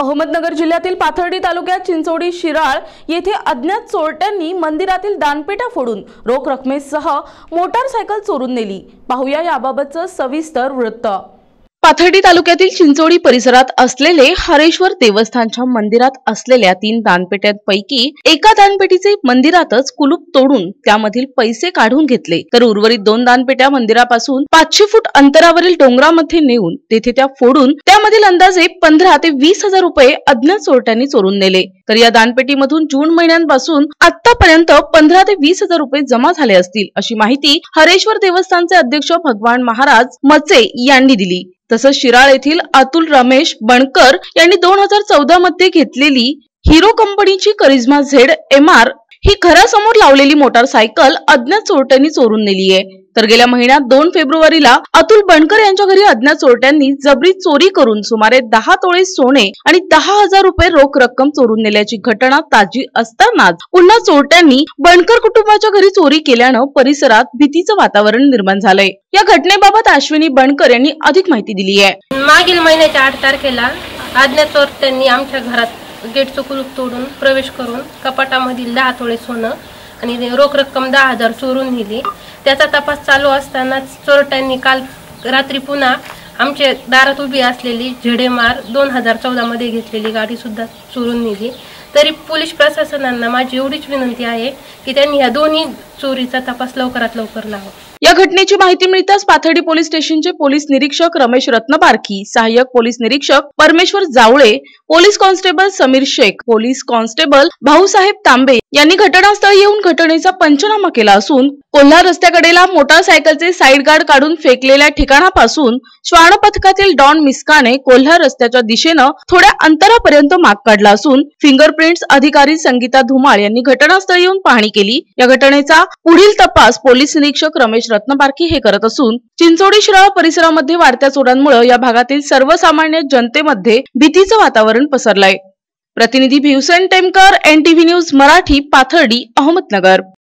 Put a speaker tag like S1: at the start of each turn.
S1: अहमदनगर जिल्ह्यातील पाथर्डी तालुक्यात चिंचोडी शिराळ येथे अज्ञात चोरट्यांनी मंदिरातील दानपेटा फोडून रोख रकमेसह मोटारसायकल चोरून नेली. पाहूया याबाबतचं सविस्तर वृत्त. पाथर्डी तालुक्यातील चिंचोडी परिसरात असलेले हरेश्वर देवस्थानच्या मंदिरात असलेल्या तीन दानपेट्यांपैकी एका दानपेटीचे मंदिरातच कुलूप तोडून त्यामधील पैसे काढून घेतले. तर उर्वरित दोन दानपेट्या मंदिरापासून पाचशे फूट अंतरावरील डोंगरामध्ये नेऊन तेथे त्या फोडून त्यामधील अंदाजे पंधरा ते वीस हजार रुपये अज्ञात चोरट्यांनी चोरून नेले. तर या दानपेटीमधून जून महिन्यांपासून आतापर्यंत पंधरा ते वीस हजार रुपये जमा झाले असतील अशी माहिती हरेश्वर देवस्थानचे अध्यक्ष भगवान महाराज मचे यांनी दिली. तसंच शिराळ येथील अतुल रमेश बणकर यांनी दोन हजार चौदा मध्ये घेतलेली हिरो कंपनीची करिझ्मा झेड एम आर ही घरासमोर लावलेली मोटारसायकल अज्ञात चोरट्यांनी चोरून नेली आहे तर गेल्या महिन्यात दोन फेब्रुवारीला अतुल बणकर यांच्या घरी अज्ञात चोरट्यांनी जबरी चोरी करून सुमारे दहा तोळे सोने आणि दहा हजार रुपये रोख रक्कम चोरून नेल्याची घटना ताजी असतानाच पुन्हा चोरट्यांनी बणकर कुटुंबाच्या घरी चोरी केल्यानं परिसरात भीतीचं वातावरण निर्माण झालंय. या घटनेबाबत अश्विनी बणकर यांनी अधिक माहिती दिली आहे.
S2: मागील महिन्याच्या आठ तारखेला अज्ञात चोरट्यांनी आमच्या घरात गेट चुकून तोडून प्रवेश करून कपाटामधील दहा तोळे सोनं आणि रोख रक्कम दहा हजार चोरून नेली. त्याचा तपास चालू असताना चोरट्यांनी काल रात्री पुन्हा आमच्या दारात उभी असलेली झेडेमार दोन हजार चौदामध्ये घेतलेली गाडी सुद्धा चोरून नेली. तरी पोलीस प्रशासनांना माझी एवढीच विनंती आहे की त्यांनी या दोन्ही चोरीचा तपास लवकरात लवकर लावा.
S1: या घटनेची माहिती मिळताच पाथर्डी पोलीस स्टेशनचे पोलीस निरीक्षक रमेश रत्नपारखी सहाय्यक पोलीस निरीक्षक Parameshwar Jawale police constable Sameer Shaikh police constable Bhausaheb Tambe यांनी घटनास्थळी येऊन घटनेचा पंचनामा केला असून कोल्हा रस्त्याकडेला मोटारसायकलचे साईड गार्ड काढून फेकलेल्या ठिकाणापासून श्वान पथकातील डॉन मिस्काने कोल्हा रस्त्याच्या दिशेनं थोड्या अंतरापर्यंत माग काढला असून प्रिंट्स अधिकारी संगीता धुमाळ यांनी घटनास्थळी येऊन पाहणी केली. या घटनेचा पुढील तपास पोलीस निरीक्षक रमेश रत्नपारखी हे करत असून चिंचोडी शिराळा परिसरामध्ये वाढत्या चोरांमुळे या भागातील सर्वसामान्य जनतेमध्ये भीतीचं वातावरण पसरलंय. प्रतिनिधी भिवसेन टेमकर एनटीव्ही न्यूज मराठी पाथर्डी अहमदनगर.